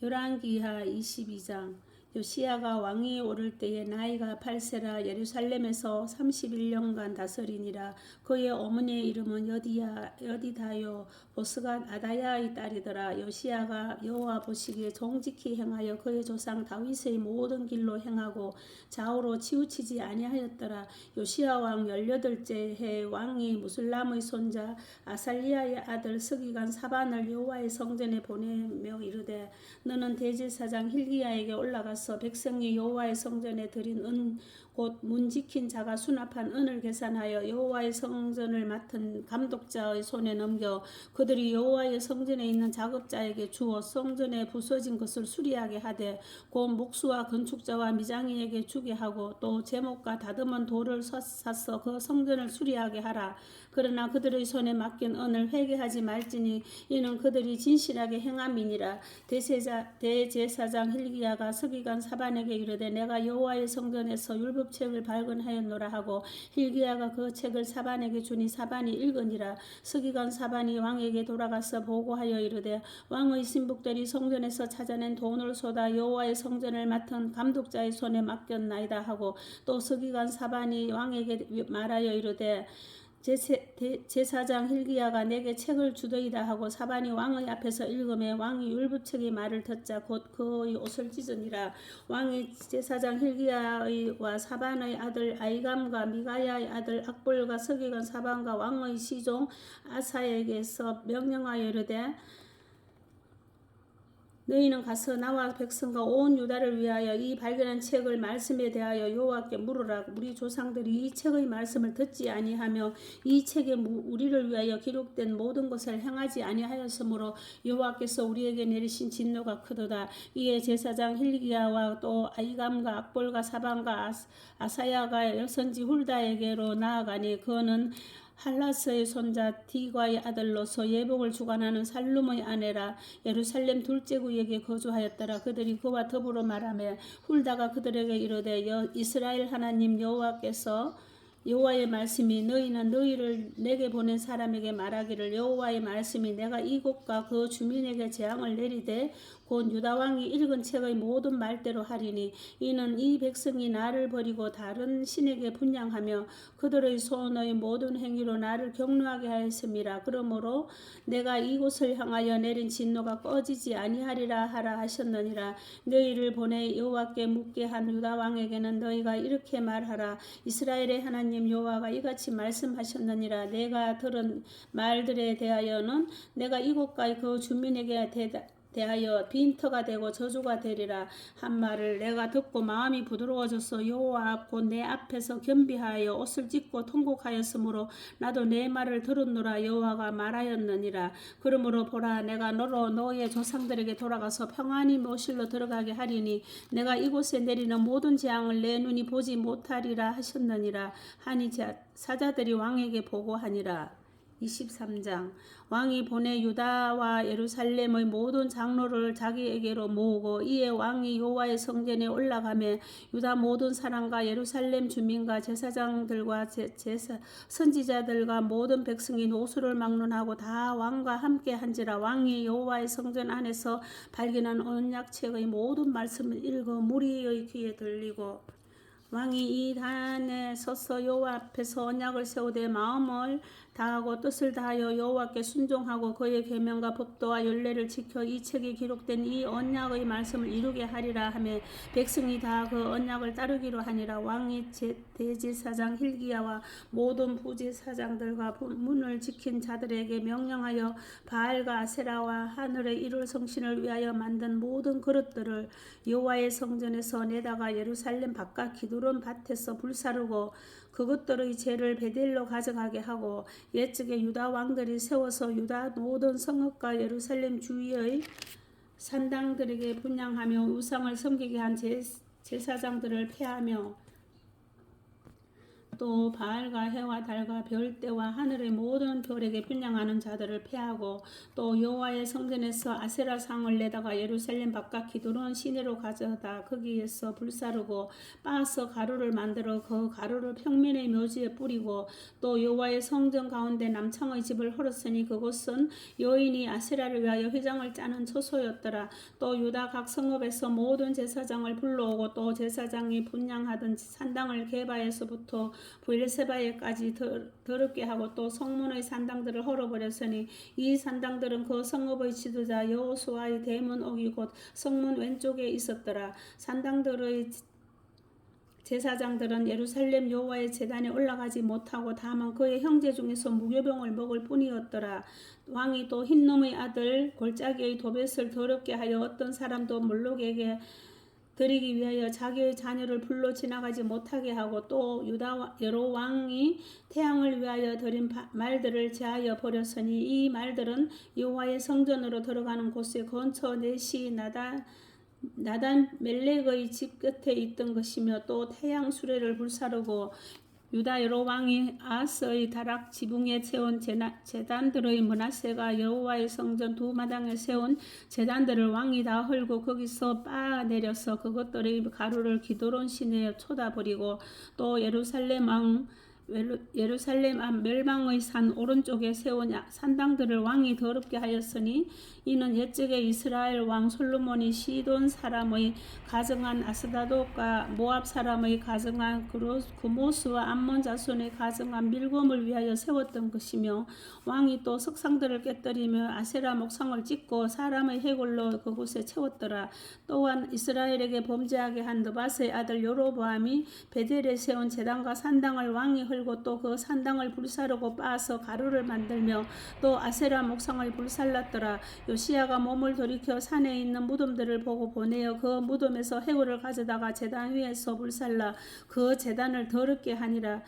열왕기하 22장 요시야가 왕위 오를 때에 나이가 8세라 예루살렘에서 31년간 다스리니라. 그의 어머니의 이름은 여디야 여디다요. 보스가 아다야의 딸이더라. 요시야가 여호와 보시기에 정직히 행하여 그의 조상 다윗의 모든 길로 행하고 좌우로 치우치지 아니하였더라. 요시야 왕 18째 해 왕이 무슬람의 손자 아살리아의 아들 스기간 사반을 여호와의 성전에 보내며 이르되 너는 대제사장 힐기야에게 올라가 서 백성이 여호와의 성전에 드린 은 곧 문지킨 자가 수납한 은을 계산하여 여호와의 성전을 맡은 감독자의 손에 넘겨 그들이 여호와의 성전에 있는 작업자에게 주어 성전에 부서진 것을 수리하게 하되 곧 목수와 건축자와 미장이에게 주게 하고 또 제목과 다듬은 돌을 사- 사서 그 성전을 수리하게 하라 그러나 그들의 손에 맡긴 은을 회개하지 말지니 이는 그들이 진실하게 행함이니라. 대세자 대제사장 힐기야가 서기관 사반에게 이르되 내가 여호와의 성전에서 율법책을 발견하였노라 하고 힐기야가 그 책을 사반에게 주니 사반이 읽으니라. 서기관 사반이 왕에게 돌아가서 보고하여 이르되 왕의 신복들이 성전에서 찾아낸 돈을 쏟아 여호와의 성전을 맡은 감독자의 손에 맡겼나이다 하고 또 서기관 사반이 왕에게 말하여 이르되 제사장 힐기야가 내게 책을 주더이다 하고 사반이 왕의 앞에서 읽음에 왕이 율법책의 말을 듣자 곧 그의 옷을 찢으니라. 왕이 제사장 힐기야와 사반의 아들 아이감과 미가야의 아들 악볼과 서기관 사반과 왕의 시종 아사에게서 명령하여 이르되 너희는 가서 나와 백성과 온 유다를 위하여 이 발견한 책을 말씀에 대하여 여호와께 물으라 우리 조상들이 이 책의 말씀을 듣지 아니하며 이 책에 무- 우리를 위하여 기록된 모든 것을 행하지 아니하였으므로 여호와께서 우리에게 내리신 진노가 크도다. 이에 제사장 힐기야와 또 아이감과 악볼과 사방과 아사야가 여선지 훌다에게로 나아가니 그는 할라스의 손자 디과의 아들로서 예복을 주관하는 살룸의 아내라 예루살렘 둘째 구역에 거주하였더라. 그들이 그와 더불어 말하며 훌다가 그들에게 이르되 여 이스라엘 하나님 여호와께서 여호와의 말씀이 너희는 너희를 내게 보낸 사람에게 말하기를 여호와의 말씀이 내가 이곳과 그 주민에게 재앙을 내리되 곧 유다 왕이 읽은 책의 모든 말대로 하리니 이는 이 백성이 나를 버리고 다른 신에게 분양하며 그들의 손의 모든 행위로 나를 경노하게 하였음이라. 그러므로 내가 이곳을 향하여 내린 진노가 꺼지지 아니하리라 하라 하셨느니라. 너희를 보내 여호와께 묻게 한 유다 왕에게는 너희가 이렇게 말하라. 이스라엘의 하나님 여호와가 이같이 말씀하셨느니라. 내가 들은 말들에 대하여는 내가 이곳과 그 주민에게 대다 대하여 빈터가 되고 저주가 되리라 한 말을 내가 듣고 마음이 부드러워져서 여호와 앞곧내 앞에서 겸비하여 옷을 찢고 통곡하였으므로 나도 내 말을 들었노라 여호와가 말하였느니라. 그러므로 보라 내가 너로 너의 조상들에게 돌아가서 평안히 모실로 들어가게 하리니 내가 이곳에 내리는 모든 재앙을 내 눈이 보지 못하리라 하셨느니라. 하니 자- 사자들이 왕에게 보고하니라 23장. 왕이 보내 유다와 예루살렘의 모든 장로를 자기에게로 모으고 이에 왕이 여호와의 성전에 올라가며 유다 모든 사람과 예루살렘 주민과 제사장들과 제, 제사, 선지자들과 모든 백성이 노수를 막론하고 다 왕과 함께 한지라 왕이 여호와의 성전 안에서 발견한 언약책의 모든 말씀을 읽어 무리의 귀에 들리고 왕이 이 단에 서서 여호와 앞에서 언약을 세우되 마음을 다하고 뜻을 다하여 여호와께 순종하고 그의 계명과 법도와 윤례를 지켜 이 책에 기록된 이 언약의 말씀을 이루게 하리라 하며 백성이 다 그 언약을 따르기로 하니라. 왕이 제, 대제사장 힐기야와 모든 부제사장들과 부- 문을 지킨 자들에게 명령하여 바알과 아세라와 하늘의 이룰 성신을 위하여 만든 모든 그릇들을 여호와의 성전에서 내다가 예루살렘 바깥 기두론 밭에서 불사르고 그것들의 죄를 베델로 가져가게 하고 옛적에 유다 왕들이 세워서 유다 모든 성읍과 예루살렘 주위의 산당들에게 분양하며 우상을 섬기게 한 제, 제사장들을 폐하며 또 바알과 해와 달과 별대와 하늘의 모든 별에게 분양하는 자들을 패하고 또 여호와의 성전에서 아세라 상을 내다가 예루살렘 바깥 기드론 시내로 가져다 거기에서 불사르고 빻아서 가루를 만들어 그 가루를 평민의 묘지에 뿌리고 또 여호와의 성전 가운데 남창의 집을 헐었으니 그곳은 여인이 아세라를 위하여 회장을 짜는 초소였더라. 또 유다 각 성읍에서 모든 제사장을 불러오고 또 제사장이 분양하던 산당을 게바에서부터 부엘세바에까지 더- 더럽게 하고 또 성문의 산당들을 헐어버렸으니 이 산당들은 그 성읍의 지도자 여호수아의 대문 옥이 곧 성문 왼쪽에 있었더라 산당들의 제사장들은 예루살렘 여호와의 제단에 올라가지 못하고 다만 그의 형제 중에서 무교병을 먹을 뿐이었더라. 왕이 또 흰놈의 아들 골짜기의 도벳을 더럽게 하여 어떤 사람도 몰록에게 드리기 위하여 자기의 자녀를 불러 지나가지 못하게 하고 또 유다 와- 여러 왕이 태양을 위하여 드린 바- 말들을 제하여 버렸으니 이 말들은 여호와의 성전으로 들어가는 곳에 근처 넷이 나다 나단 멜렉의 집 끝에 있던 것이며 또 태양 수레를 불사르고 유다 여러 왕이 아스의 다락 지붕에 세운 제단들의 문하세가 여호와의 성전 두 마당에 세운 제단들을 왕이 다 헐고 거기서 빻아 내려서 그것들의 가루를 기도론 시내에 쏟아버리고 또 예루살렘 왕 예루살렘 앞 멸망의 산 오른쪽에 세운 야- 산당들을 왕이 더럽게 하였으니 이는 옛적에 이스라엘 왕 솔로몬이 시돈 사람의 가정한 아스다독과 모압 사람의 가정한 구모스와 암몬 자손의 가정한 밀곰을 위하여 세웠던 것이며 왕이 또 석상들을 깨뜨리며 아세라 목상을 찍고 사람의 해골로 그곳에 채웠더라. 또한 이스라엘에게 범죄하게 한 느바스의 아들 요로보암이 베델에 세운 제단과 산당을 왕이 헐고 또 그 산당을 불사르고 빻아서 가루를 만들며 또 아세라 목상을 불살랐더라. 요시야가 몸을 돌이켜 산에 있는 무덤들을 보고 보내어 그 무덤에서 해골을 가져다가 제단 위에서 불살라 그 제단을 더럽게 하니라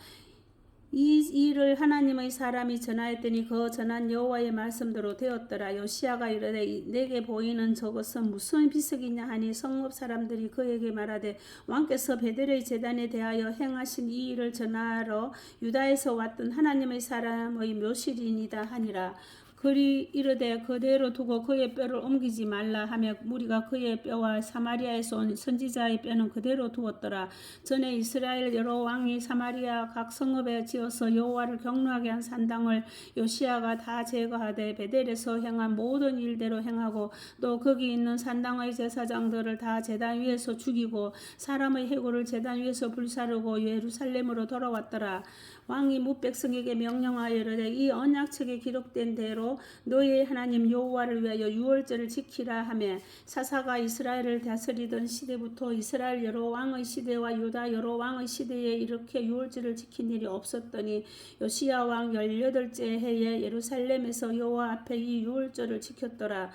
이 일을 하나님의 사람이 전하였더니 그 전한 여호와의 말씀대로 되었더라. 요시아가 이르되 이- 내게 보이는 저것은 무슨 비석이냐 하니 성읍 사람들이 그에게 말하되 왕께서 베델의 제단에 대하여 행하신 이 일을 전하러 유다에서 왔던 하나님의 사람의 묘실이니다 하니라. 그리 이르되 그대로 두고 그의 뼈를 옮기지 말라 하며 무리가 그의 뼈와 사마리아에서 온 선지자의 뼈는 그대로 두었더라. 전에 이스라엘 여러 왕이 사마리아 각 성읍에 지어서 여호와를 경노하게 한 산당을 요시아가 다 제거하되 베델에서 행한 모든 일대로 행하고 또 거기 있는 산당의 제사장들을 다 제단 위에서 죽이고 사람의 해골을 제단 위에서 불사르고 예루살렘으로 돌아왔더라. 왕이 무백성에게 명령하여 이르되 이 언약책에 기록된 대로 너희 하나님 여호와를 위하여 유월절을 지키라 하며 사사가 이스라엘을 다스리던 시대부터 이스라엘 여러 왕의 시대와 유다 여러 왕의 시대에 이렇게 유월절을 지킨 일이 없었더니 요시야 왕 열여덟째 해에 예루살렘에서 여호와 앞에 이 유월절을 지켰더라.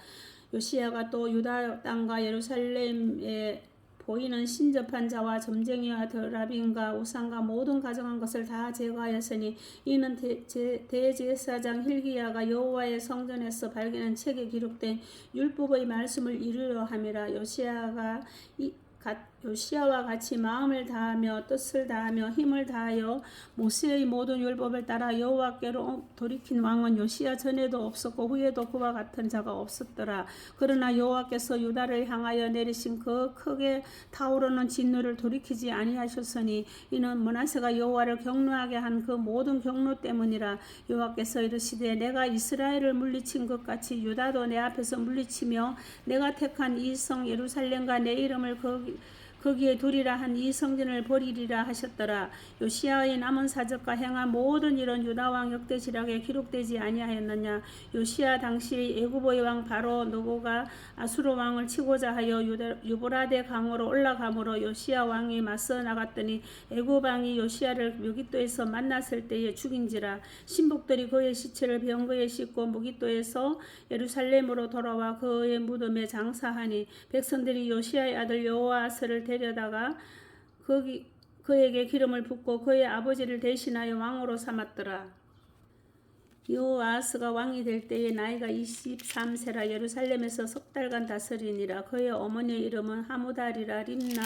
요시야가 또 유다 땅과 예루살렘에 보이는 신접한 자와 점쟁이와 드라빈과 우상과 모든 가정한 것을 다 제거하였으니 이는 대, 제, 대제사장 힐기야가 여호와의 성전에서 발견한 책에 기록된 율법의 말씀을 이루려 함이라. 요시야가 이 가- 요시야와 같이 마음을 다하며 뜻을 다하며 힘을 다하여 모세의 모든 율법을 따라 여호와께로 돌이킨 왕은 요시야 전에도 없었고 후에도 그와 같은 자가 없었더라. 그러나 여호와께서 유다를 향하여 내리신 그 크게 타오르는 진노를 돌이키지 아니하셨으니 이는 문하세가 여호와를 경노하게 한 그 모든 경노 때문이라 여호와께서 이르시되 내가 이스라엘을 물리친 것 같이 유다도 내 앞에서 물리치며 내가 택한 이 성 예루살렘과 내 이름을 거기 거기에 두리라 한 이 성전을 버리리라 하셨더라. 요시아의 남은 사적과 행한 모든 일은 유다 왕 역대지락에 기록되지 아니하였느냐. 요시아 당시 애굽의 왕 바로 노고가 아수르 왕을 치고자 하여 유다, 유브라데 강으로 올라가므로 요시아 왕이 맞서 나갔더니 애굽 왕이 요시아를 무기도에서 만났을 때에 죽인지라. 신복들이 그의 시체를 병거에 싣고 무기도에서 예루살렘으로 돌아와 그의 무덤에 장사하니 백성들이 요시아의 아들 여호아스를 데려다가 거기 그에게 기름을 붓고 그의 아버지를 대신하여 왕으로 삼았더라. 여호아스가 왕이 될 때에 나이가 23세라 예루살렘에서 석 달간 다스리니라 그의 어머니의 이름은 하무달이라 림나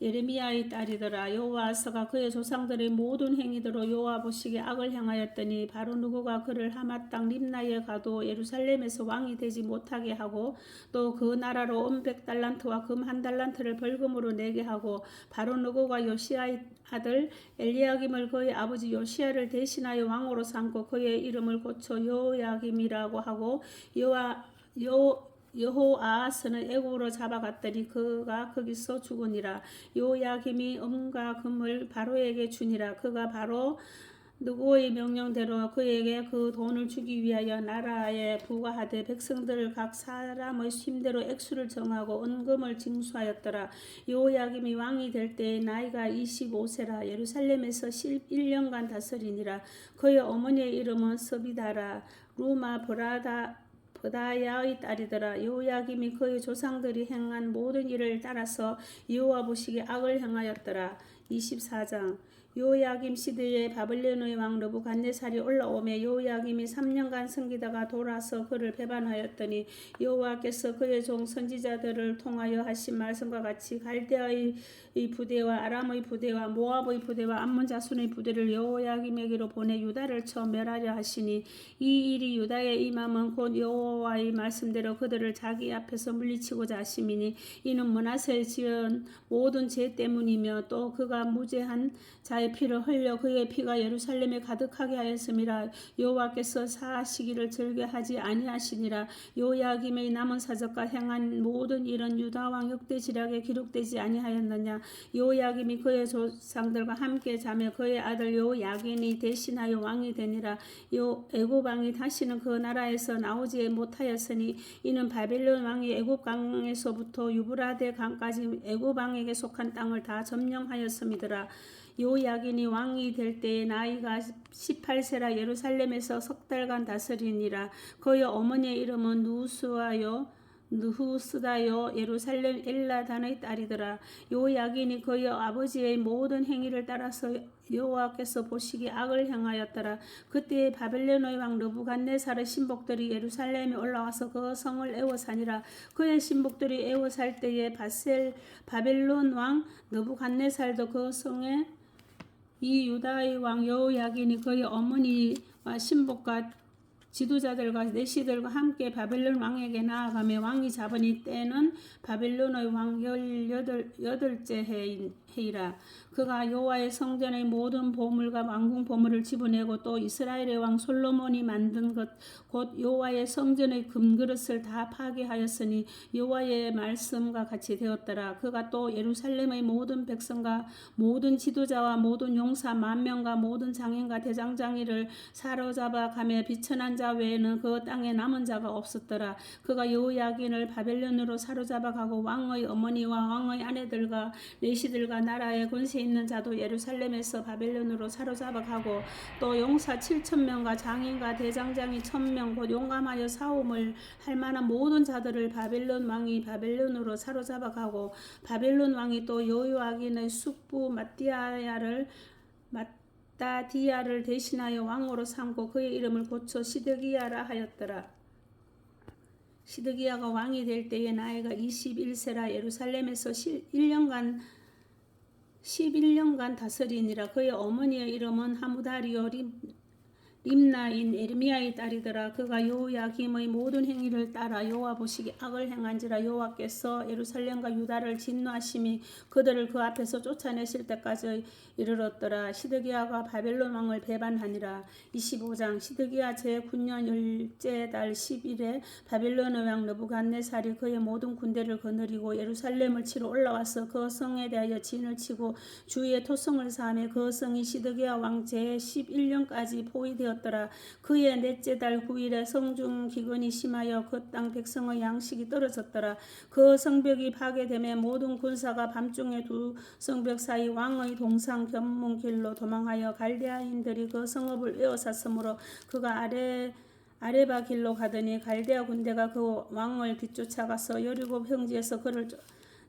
예레미야의 딸이더라. 여호와서가 그의 조상들의 모든 행위대로 여호와 보시기에 악을 행하였더니 바로 누구가 그를 하마 땅 림나에 가도 예루살렘에서 왕이 되지 못하게 하고 또 그 나라로 은백 달란트와 금 한 달란트를 벌금으로 내게 하고 바로 누구가 요시아의 아들 엘리야김을 그의 아버지 요시아를 대신하여 왕으로 삼고 그의 이름을 고쳐 여호야김이라고 하고 여호와 여 여호아하스는 애굽으로 잡아갔더니 그가 거기서 죽으니라 요야김이 음과 금을 바로에게 주니라 그가 바로 누구의 명령대로 그에게 그 돈을 주기 위하여 나라에 부과하되 백성들 각 사람의 힘대로 액수를 정하고 은금을 징수하였더라. 요야김이 왕이 될 때에 나이가 25세라 예루살렘에서 11년간 다스리니라. 그의 어머니의 이름은 서비다라 루마 브라다 브다야의 딸이더라. 요야김이 그의 조상들이 행한 모든 일을 따라서 여호와 보시기에 악을 행하였더라. 24장. 요야김 시대에 바벨론의 왕 느부갓네살이 올라오매 요야김이 3년간 섬기다가 돌아서 그를 배반하였더니 여호와께서 그의 종 선지자들을 통하여 하신 말씀과 같이 갈대아의 부대와 아람의 부대와 모압의 부대와 암몬 자손의 부대를 여호야김에게로 보내 유다를 쳐 멸하려 하시니 이 일이 유다의 임함은 곧 여호와의 말씀대로 그들을 자기 앞에서 물리치고자 하심이니 이는 문하세 지은 모든 죄 때문이며 또 그가 무죄한 자의 피를 흘려 그의 피가 예루살렘에 가득하게 하였음이라 여호와께서 사시기를 즐겨하지 아니하시니라 요야김의 남은 사적과 행한 모든 일은 유다 왕 역대 지략에 기록되지 아니하였느냐 요야김이 그의 조상들과 함께 자며 그의 아들 요야긴이 대신하여 왕이 되니라. 요 애굽 왕이 다시는 그 나라에서 나오지 못하였으니 이는 바벨론 왕이 애굽 강에서부터 유브라데 강까지 애굽 왕에게 속한 땅을 다 점령하였음이더라. 요야긴이 왕이 될 때에 나이가 18세라 예루살렘에서 석 달간 다스리니라. 그의 어머니의 이름은 누수아요 누후스다요 예루살렘 엘라단의 딸이더라. 요야긴이 그의 아버지의 모든 행위를 따라서 여호와께서 보시기 악을 행하였더라. 그때 바벨론의 왕 느부갓네살의 신복들이 예루살렘에 올라와서 그 성을 애워사니라. 그의 신복들이 애워살 때에 바셀 바벨론 왕 느부갓네살도 그 성에 이 유다의 왕 여호야긴이 그의 어머니와 신복과 지도자들과 내시들과 함께 바벨론 왕에게 나아가며 왕이 잡으니 때는 바벨론의 왕 열여덟 여덟째 해인 해이라 그가 여호와의 성전의 모든 보물과 왕궁 보물을 집어내고 또 이스라엘의 왕 솔로몬이 만든 것 곧 여호와의 성전의 금그릇을 다 파괴하였으니 여호와의 말씀과 같이 되었더라. 그가 또 예루살렘의 모든 백성과 모든 지도자와 모든 용사 만 명과 모든 장인과 대장장이를 사로잡아 가며 비천한 자 외에는 그 땅에 남은 자가 없었더라. 그가 여호야긴을 바벨론으로 사로잡아 가고 왕의 어머니와 왕의 아내들과 내시들과 나라의 권세 있는 자도 예루살렘에서 바벨론으로 사로잡아 가고 또 용사 7천 명과 장인과 대장장이 천명 곧 용감하여 싸움을 할 만한 모든 자들을 바벨론 왕이 바벨론으로 사로잡아 가고 바벨론 왕이 또 여호야긴의 숙부 마띠아야를 마따디아를 대신하여 왕으로 삼고 그의 이름을 고쳐 시드기야라 하였더라. 시드기야가 왕이 될 때에 나이가 21세라 예루살렘에서 1년간 11년간 다스리니라 그의 어머니의 이름은 하무다리오 림, 림나인 에르미야의 딸이더라. 그가 여호야김의 모든 행위를 따라 여호와 보시기 악을 행한지라 여호와께서 예루살렘과 유다를 진노하심이 그들을 그 앞에서 쫓아내실 때까지 이르렀더라. 시드기야가 바벨론 왕을 배반하니라. 25장 시드기야 제9년 열째 달 10일에 바벨론의 왕 느부갓네살이 그의 모든 군대를 거느리고 예루살렘을 치러 올라와서 그 성에 대하여 진을 치고 주위에 토성을 쌓으며 그 성이 시드기야 왕 제11년까지 포위되었 되었더라. 그의 넷째 달 9일에 성중 기근이 심하여 그 땅 백성의 양식이 떨어졌더라. 그 성벽이 파괴되매 모든 군사가 밤중에 두 성벽 사이 왕의 동상 견문길로 도망하여 갈대아인들이 그 성읍을 에워쌌으므로 그가 아래 아레바 길로 가더니 갈대아 군대가 그 왕을 뒤쫓아가서 여리고 평지에서 그를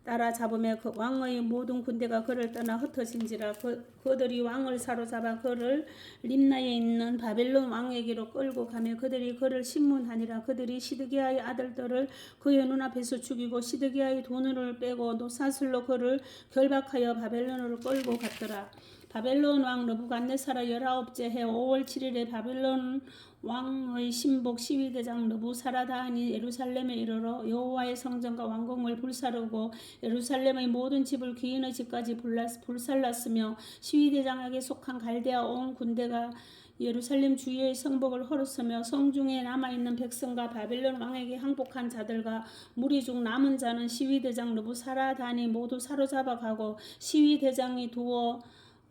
따라 잡음에 그 왕의 모든 군대가 그를 떠나 흩어진지라 그, 그들이 왕을 사로잡아 그를 림나에 있는 바벨론 왕에게로 끌고 가며 그들이 그를 신문하니라. 그들이 시드기야의 아들들을 그의 눈앞에서 죽이고 시드기야의 돈을 빼고 노사슬로 그를 결박하여 바벨론으로 끌고 갔더라 바벨론 왕 느부갓네살의 열아홉째 해 5월 7일에 바벨론 왕의 신복 시위대장 느부사라다니 예루살렘에 이르러 여호와의 성전과 왕궁을 불사르고 예루살렘의 모든 집을 귀인의 집까지 불살랐으며 시위대장에게 속한 갈대아 온 군대가 예루살렘 주위의 성벽을 헐었으며 성중에 남아있는 백성과 바벨론 왕에게 항복한 자들과 무리 중 남은 자는 시위대장 느부사라다니 모두 사로잡아가고 시위대장이 두어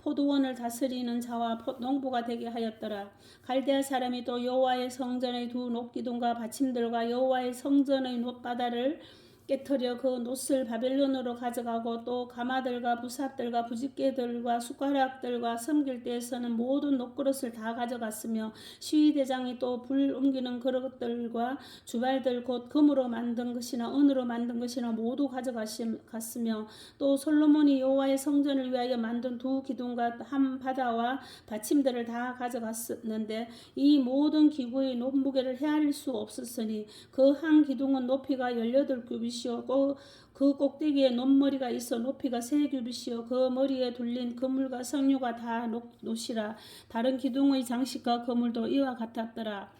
포도원을 다스리는 자와 포- 농부가 되게 하였더라. 갈대아 사람이 또 여호와의 성전의 두 녹기둥과 받침들과 여호와의 성전의 놋바다를 깨뜨려 그 놋을 바벨론으로 가져가고 또 가마들과 부삽들과 부집개들과 숟가락들과 섬길 때에 쓰는 모든 녹그릇을 다 가져갔으며 시위대장이 또 불 옮기는 그릇들과 주발들 곧 금으로 만든 것이나 은으로 만든 것이나 모두 가져갔으며 또 솔로몬이 여호와의 성전을 위하여 만든 두 기둥과 한 바다와 받침들을 다 가져갔었는데 이 모든 기구의 높무게를 헤아릴 수 없었으니 그 한 기둥은 높이가 18규빗이 요 그 꼭대기에 높머리가 있어 높이가 세 규빗이요 그 머리에 둘린 그물과 성류가 다 녹- 녹이라. 다른 기둥의 장식과 그물도 이와 같았더라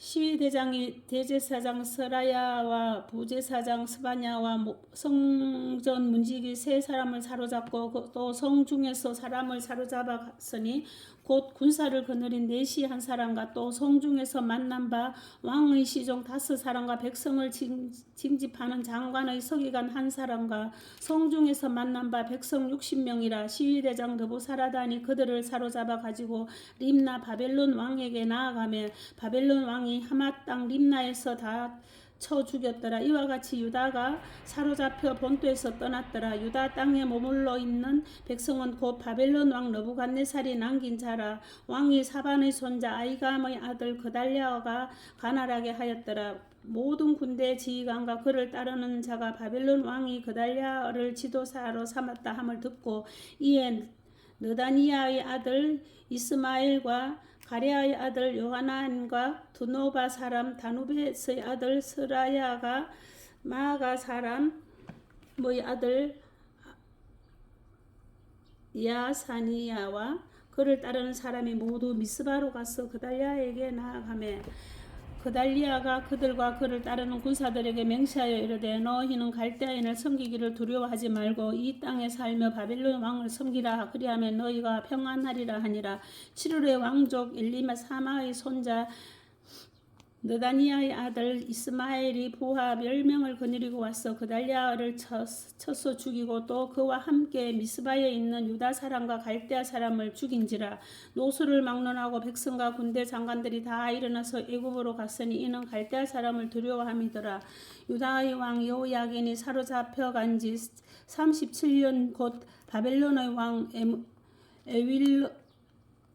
시위대장이 대제사장 스라야와 부제사장 스바냐와 모- 성전 문지기 세 사람을 사로잡고 그- 또 성 중에서 사람을 사로잡았으니 곧 군사를 거느린 네시 한 사람과 또 성 중에서 만난 바 왕의 시종 다섯 사람과 백성을 징- 징집하는 장관의 서기관 한 사람과 성 중에서 만난 바 백성 60명이라 시위대장 느부사라단이 그들을 사로잡아 가지고 림나 바벨론 왕에게 나아가며 바벨론 왕이 하맛 땅 림나에서 다 쳐 죽였더라. 이와 같이 유다가 사로잡혀 본토에서 떠났더라. 유다 땅에 머물러 있는 백성은 곧 바벨론 왕 너부갓네살이 남긴 자라. 왕이 사반의 손자 아이감의 아들 그달랴가 가난하게 하였더라. 모든 군대 지휘관과 그를 따르는 자가 바벨론 왕이 그달랴를 지도사로 삼았다 함을 듣고 이에 느다니아의 아들 이스마엘과 가레아의 아들 요하난과 두노바 사람 다누베스의 아들 스라야가 마가 사람 뭐의 아들 야사니야와 그를 따르는 사람이 모두 미스바로 가서 그달리아에게 나아가매 그달리아가 그들과 그를 따르는 군사들에게 맹세하여 이르되 너희는 갈대아인을 섬기기를 두려워하지 말고 이 땅에 살며 바벨론 왕을 섬기라. 그리하면 너희가 평안하리라 하니라. 7월의 왕족 엘리마 사마의 손자 느다니아의 아들 이스마엘이 부하 열 명을 거느리고 와서 그달리아를 쳐- 쳐서 죽이고 또 그와 함께 미스바에 있는 유다 사람과 갈대아 사람을 죽인지라 노수를 막론하고 백성과 군대 장관들이 다 일어나서 애굽으로 갔으니 이는 갈대아 사람을 두려워함이더라. 유다의 왕 여호야긴이 사로잡혀 간지 37년 곧 바벨론의 왕 에윌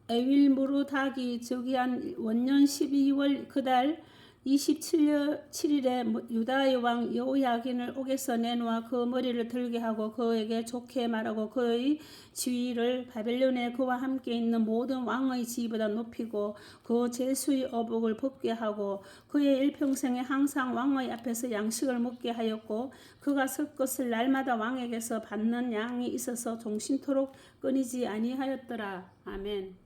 에윌무르닥이 즉위한 원년 12월 그달 27일 7일에 유다의 왕 여호야긴을 옥에서 내놓아 그 머리를 들게 하고 그에게 좋게 말하고 그의 지위를 바벨론에 그와 함께 있는 모든 왕의 지위보다 높이고 그 제수의 어복을 벗게 하고 그의 일평생에 항상 왕의 앞에서 양식을 먹게 하였고 그가 쓸 것을 날마다 왕에게서 받는 양이 있어서 종신토록 끊이지 아니하였더라. 아멘.